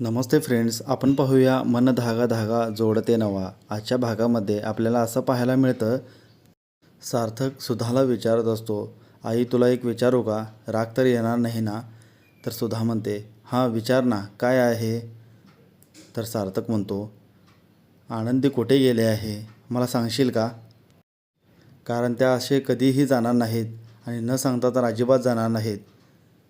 नमस्ते friends आपण पाहूया मन धागा धागा जोडते नवा. आजच्या भागामध्ये आपल्याला असं पाहायला मिळतं सार्थक सुधाला विचारत असतो आई तुला एक विचारू का? राग तर येणार नाही ना? तर सुधा म्हणते हां विचार ना काय आहे? तर सार्थक म्हणतो आनंदी कुठे गेले आहे? मला सांगशील का? कारण त्या असे कधीही जाणार नाहीत आणि न सांगता तर अजिबात जाणार नाहीत.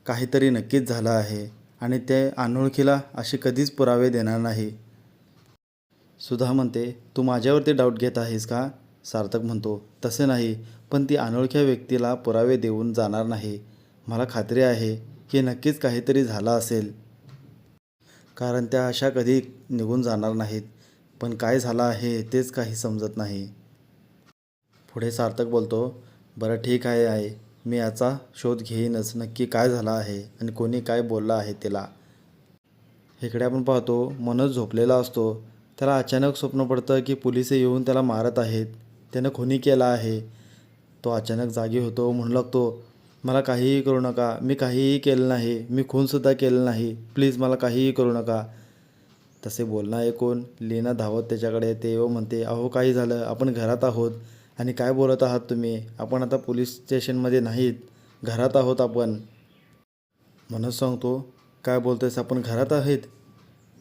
काहीतरी नक्कीच झालं आहे. आणि ते अनोळखीला असे कधीच पुरावे देणार नाही. सुधा म्हणते तू माझ्यावरती डाऊट घेत आहेस का? सार्थक म्हणतो तसे नाही पण ती अनोळख्या व्यक्तीला पुरावे देऊन जाणार नाही. मला खात्री आहे की नक्कीच काहीतरी झालं असेल. कारण त्या अशा कधी निघून जाणार नाहीत. पण काय झालं आहे तेच काही समजत नाही. पुढे सार्थक बोलतो बरं ठीक आहे आहे मी याचा शोध घेईनच. नक्की काय झालं आहे आणि कोणी काय बोललं आहे तिला इकडे आपण पाहतो मनोज झोपलेला असतो. त्याला अचानक स्वप्न पडतं की पोलीस येऊन त्याला मारत आहेत. त्यानं खुनी केला आहे. तो अचानक जागी होतो म्हणू लागतो मला काहीही करू नका. मी काहीही केलं नाही. मी खूनसुद्धा केलं नाही. प्लीज मला काहीही करू नका. तसे बोलणं ऐकून लीना धावत त्याच्याकडे येते व म्हणते अहो काही झालं. आपण घरात आहोत. आणि काय बोलत आहात तुम्ही? आपण आता पोलीस स्टेशनमध्ये नाहीत. घरात आहोत आपण. मनोज सांगतो काय बोलतोयस? आपण घरात आहेत?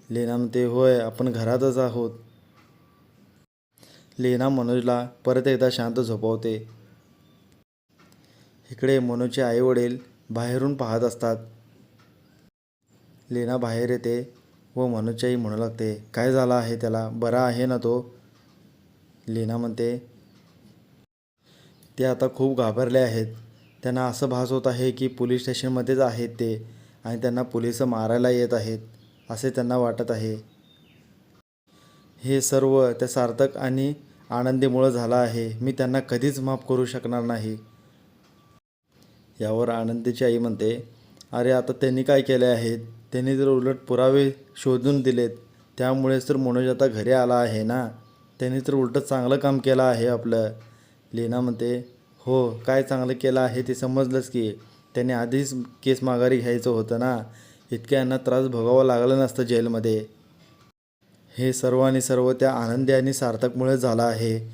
लेना म्हणते होय आपण घरातच आहोत. लेना मनोजला परत एकदा शांत झोपवते. इकडे मनोजचे आईवडील बाहेरून पाहत असतात. लेना बाहेर येते व मनोजची आई म्हणू लागते काय झालं आहे त्याला? बरा आहे ना तो? लेना म्हणते ते आता खूप घाबरले आहेत. त्यांना असं भास होत आहे की पोलीस स्टेशनमध्येच आहेत ते आणि त्यांना पोलीस मारायला येत आहेत असे त्यांना वाटत आहे. हे सर्व त्या सार्थक आणि आनंदीमुळं झालं आहे. मी त्यांना कधीच माफ करू शकणार नाही. यावर आनंदीची आई म्हणते अरे आता त्यांनी काय केले आहेत? त्यांनी जर उलट पुरावे शोधून दिलेत त्यामुळेच तर मनोज आता घरी आला आहे ना? त्यांनी तर उलटं चांगलं काम केलं आहे आपलं. लीना म्हणते हो काय चांगलं केलं आहे ते समजलंच की त्याने आधीच केस माघारी घ्यायचं होतं ना. इतक्या यांना त्रास भोगावा लागलं नसतं जेलमध्ये. हे सर्व आणि सर्व त्या आनंदी आणि सार्थकमुळे झालं आहे.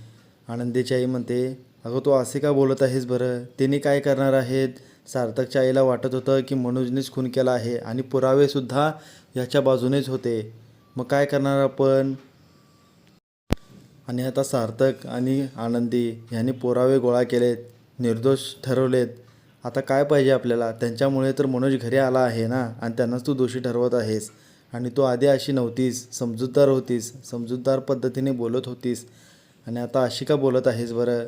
आनंदीची आई म्हणते अगं तू असे का बोलत आहेस बरं? तिने काय करणार आहेत? सार्थकच्या आईला वाटत होतं की मनोजनेच खून केला आहे आणि पुरावेसुद्धा याच्या बाजूनेच होते. मग काय करणार आपण? आणि आता सार्थक आणि आनंदी ह्यांनी पुरावे गोळा केलेत निर्दोष ठरवलेत. आता काय पाहिजे आपल्याला? त्यांच्यामुळे तर मनोज घरी आला आहे ना? आणि त्यांनाच तू दोषी ठरवत आहेस. आणि तू आधी अशी नव्हतीस समजूतदार होतीस समजूतदार पद्धतीने बोलत होतीस. आणि आता अशी का बोलत आहेस बरं?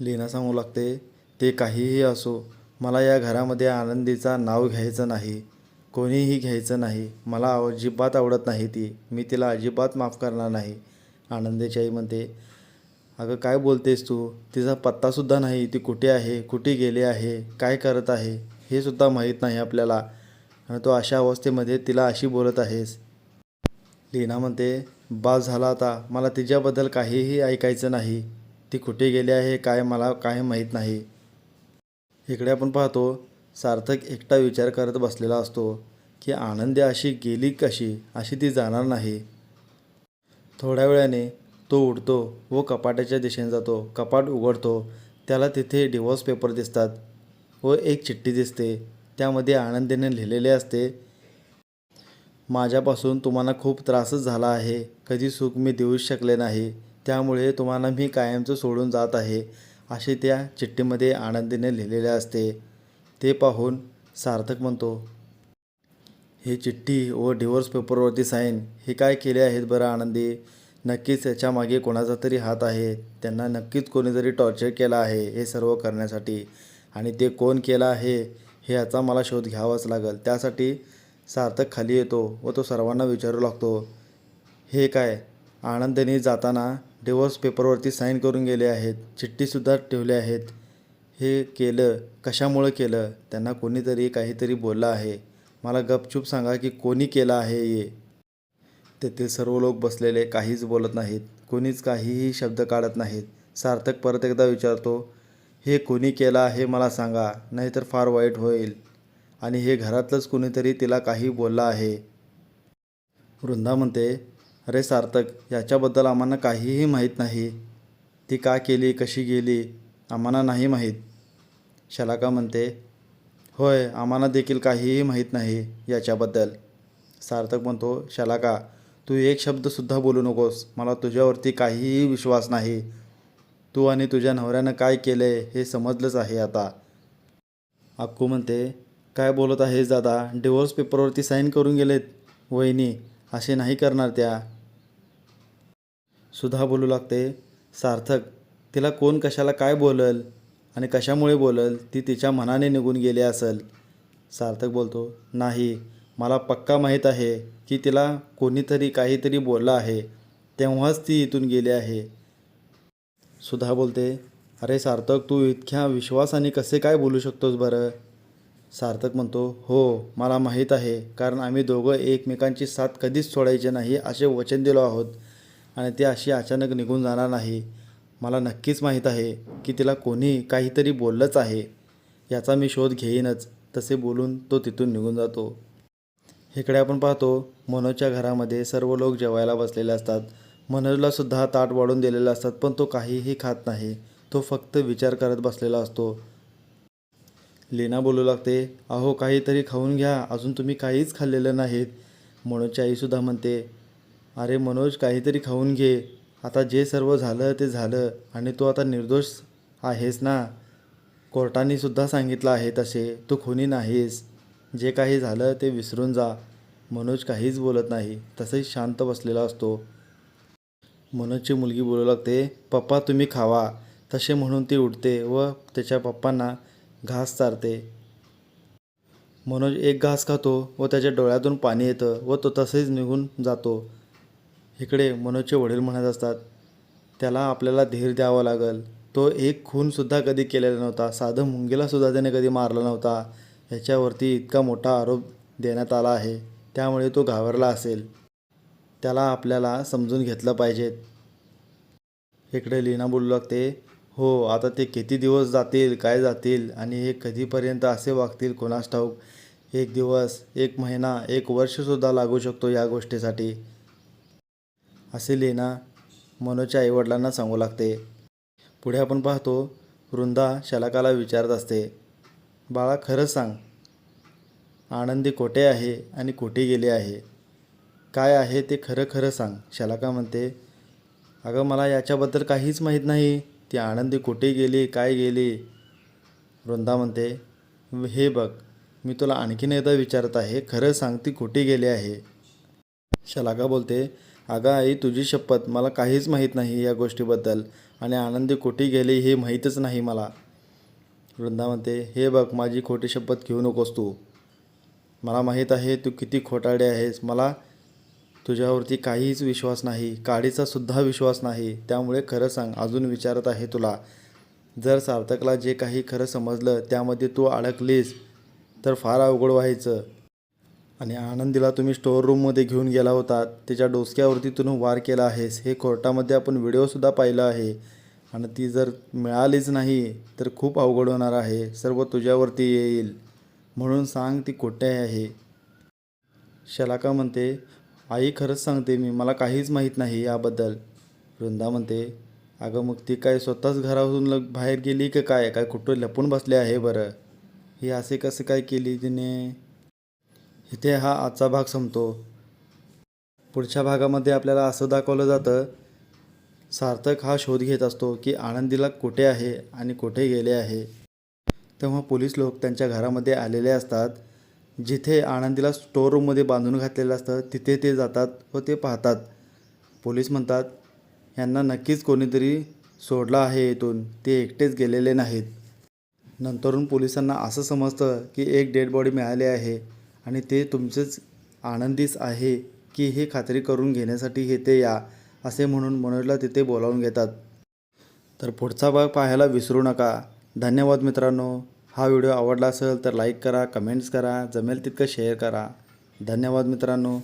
लीना सांगू लागते ते काहीही असो मला या घरामध्ये आनंदीचा नाव घ्यायचं नाही. कोणीही घ्यायचं नाही. मला अजिबात आवडत नाही ती. मी तिला अजिबात माफ करणार नाही. आनंदीची आई म्हणते अगं काय बोलतेस तू? तिचा पत्तासुद्धा नाही. ती कुठे आहे? कुठे गेली आहे? काय करत आहे? हे सुद्धा माहीत नाही आपल्याला. आणि तो अशा अवस्थेमध्ये तिला अशी बोलत आहेस. लीना म्हणते बास झाला आता. मला तिच्याबद्दल काहीही ऐकायचं नाही. ती कुठे गेली आहे? काय मला काय माहीत नाही. इकडे आपण पाहतो सार्थक एकटा विचार करत बसलेला असतो की आनंदी अशी गेली कशी? अशी ती जाणार नाही. थोड्या वेळाने तो उडतो व कपाटाच्या दिशेने जातो. कपाट उघडतो. त्याला तिथे डिवॉर्स पेपर दिसतात व एक चिठ्ठी दिसते. त्यामध्ये आनंदीने लिहिलेले असते माझ्यापासून तुम्हाला खूप त्रासच झाला आहे. कधी सुख मी देऊच शकले नाही. त्यामुळे तुम्हाला मी कायमचं सोडून जात आहे. असे त्या चिठ्ठीमध्ये आनंदीने लिहिलेले असते. ते पाहून सार्थक म्हणतो ही चिठ्ठी व डिवोर्स पेपरवरती साईन हे काय केले आहेत बरं आनंदी? नक्कीच याच्यामागे कोणाचा तरी हात आहे. त्यांना नक्कीच कोणीतरी टॉर्चर केलं आहे हे सर्व करण्यासाठी. आणि ते कोण केलं आहे हे याचा मला शोध घ्यावाच लागेल. त्यासाठी सार्थक खाली येतो व तो सर्वांना विचारू लागतो. हे काय? आनंदीने जाताना डिवोर्स पेपरवरती साईन करून गेले आहेत. चिठ्ठीसुद्धा ठेवले आहेत. हे केलं? कशामुळं केलं? त्यांना कोणीतरी काहीतरी बोललं आहे. मला गपचूप सांगा की कोणी केलं आहे ये तेथील सर्व लोक बसलेले काहीच बोलत नाहीत. कोणीच काहीही शब्द काढत नाहीत. सार्थक परत एकदा विचारतो हे कोणी केलं आहे मला सांगा नाहीतर फार वाईट होईल. आणि हे घरातलंच कुणीतरी तिला काही बोललं आहे. वृंदा म्हणते अरे सार्थक याच्याबद्दल आम्हाला काहीही माहीत नाही. ती का केली कशी गेली आम्हाला नाही माहीत. शलाका म्हणते होय आम्हाला देखील काहीही माहीत नाही याच्याबद्दल. सार्थक म्हणतो शलाका तू एक शब्दसुद्धा बोलू नकोस. मला तुझ्यावरती काहीही विश्वास नाही. तू आणि तुझ्या नवऱ्यानं काय केलं आहे हे समजलंच आहे आता. अक्कू म्हणते काय बोलत आहेस दादा? डिवोर्स पेपरवरती साईन करून गेलेत. वहिनी असे नाही करणार त्या. सुधा बोलू लागते सार्थक तिला कोण कशाला काय बोलल? आणि कशामुळे बोलल? ती तिच्या मनाने निघून गेली असेल. सार्थक बोलतो नाही मला पक्का माहीत आहे की तिला कोणीतरी काहीतरी बोललं आहे. तेव्हाच ती इथून गेली आहे. सुधा बोलते अरे सार्थक तू इतक्या विश्वासाने कसे काय बोलू शकतोस बरं? सार्थक म्हणतो हो मला माहीत आहे कारण आम्ही दोघं एकमेकांची साथ कधीच सोडायची नाही असे वचन दिलो आहोत आणि ती अशी अचानक निघून जाणार नाही. मला नक्कीच माहीत आहे की तिला कोणी काहीतरी बोललंच आहे. याचा मी शोध घेईनच. तसे बोलून तो तिथून निघून जातो. इकडे आपण पाहतो मनोजच्या घरामध्ये सर्व लोक जेवायला बसलेले असतात. मनोजला सुद्धा ताट वाढून दिलेले असतात पण तो काहीही खात नाही. तो फक्त विचार करत बसलेला असतो. लीना बोलू लागते अहो काहीतरी खाऊन घ्या. अजून तुम्ही काहीच खाल्लेलं नाहीत. मनोजची आईसुद्धा म्हणते अरे मनोज काहीतरी खाऊन घे. आता जे सर्व झालं ते झालं आणि तू आता निर्दोष आहेस ना? कोर्टाने सुद्धा सांगितलं आहे तसे. तू खुनी नाहीस. जे काही झालं ते विसरून जा. मनोज काहीच बोलत नाही. तसेच शांत बसलेला असतो. मनोजची मुलगी बोलू लागते पप्पा तुम्ही खावा. तसे म्हणून ती उठते व त्याच्या पप्पांना घास चारते. मनोज एक घास खातो व त्याच्या डोळ्यातून पाणी येतं व तो तसेच निघून जातो. इकडे मनोजचे वडील म्हणत असतात त्याला आपल्याला धीर द्यावा लागेल. तो एक खूनसुद्धा कधी केलेला नव्हता. साधं मुंगीलासुद्धा त्याने कधी मारला नव्हता. ह्याच्यावरती इतका मोठा आरोप देण्यात आला आहे. त्यामुळे तो घाबरला असेल. त्याला आपल्याला समजून घेतलं पाहिजेत इकडे लीना बोलू लागते हो आता ते किती दिवस जातील काय जातील आणि हे कधीपर्यंत असे वागतील कोणास ठाऊक? एक दिवस एक महिना एक वर्षसुद्धा लागू शकतो या गोष्टीसाठी. असे लीना मनोजच्या आईवडिलांना सांगू लागते. पुढे आपण पाहतो वृंदा शलाकाला विचारत असते बाळा खरंच सांग आनंदी कोठे आहे आणि कुठे गेले आहे? काय आहे ते खरं खरं सांग. शलाका म्हणते अगं मला याच्याबद्दल काहीच माहीत नाही. ती आनंदी कुठे गेली काय गेली? वृंदा म्हणते हे बघ मी तुला आणखीन एकदा विचारत आहे खरं सांग ती कुठे गेली आहे? शलाका बोलते अगं आई तुझी शपथ मला काहीच माहीत नाही या गोष्टीबद्दल आणि आनंदी कुठे गेली हे माहीतच नाही मला. वृंदा म्हणते हे बघ माझी खोटी शपथ घेऊ नकोस तू. मला माहीत आहे तू किती खोटाडे आहेस. मला तुझ्यावरती काहीच विश्वास नाही काडीचा सुद्धा विश्वास नाही. त्यामुळे खरं सांग अजून विचारत आहे तुला. जर सार्थकला जे काही खरं समजलं त्यामध्ये तू अडकलीस तर फार अवघड व्हायचं. आणि आनंदीला तुम्ही स्टोअर रूममध्ये घेऊन गेला होता. त्याच्या डोसक्यावरती तुम्ही वार केला आहेस. हे कोर्टामध्ये आपण व्हिडिओसुद्धा पाहिलं आहे. आणि ती जर मिळालीच नाही तर खूप अवघड होणार आहे. सर्व तुझ्यावरती येईल. म्हणून सांग ती कुठे आहे? शलाका म्हणते आई खरंच सांगते मी. मला काहीच माहीत नाही याबद्दल. वृंदा म्हणते अगं मग ती काय स्वतःच घरातून लग बाहेर गेली का काय? काय कुठं लपून बसले आहे बरं? हे असे कसं काय केली तिने? इथे हा आजचा भाग संपतो. पुढच्या भागामध्ये आपल्याला असं दाखवलं जातं सार्थक हा शोध घेत असतो की आनंदीला कुठे आहे आणि कुठे गेले आहे. तेव्हा पोलीस लोक त्यांच्या घरामध्ये आलेले असतात. जिथे आनंदीला स्टोर रूममध्ये बांधून घातलेलं असतं तिथे ते जातात व ते पाहतात. पोलीस म्हणतात यांना नक्कीच कोणीतरी सोडलं आहे येथून ते एकटेच गेलेले नाहीत. नंतरून पोलिसांना असं समजतं की एक डेड बॉडी मिळाली आहे. आणि ते तुमचेच आनंदीच आहे की हे खात्री करून घेण्यासाठी हे ते या असे म्हणून मनोजला तिथे बोलावून घेतात. तर पुढचा भाग पाहायला विसरू नका. धन्यवाद मित्रांनो. हा व्हिडिओ आवडला असेल तर लाईक करा कमेंट्स करा जमेल तितकं शेअर करा. धन्यवाद मित्रांनो.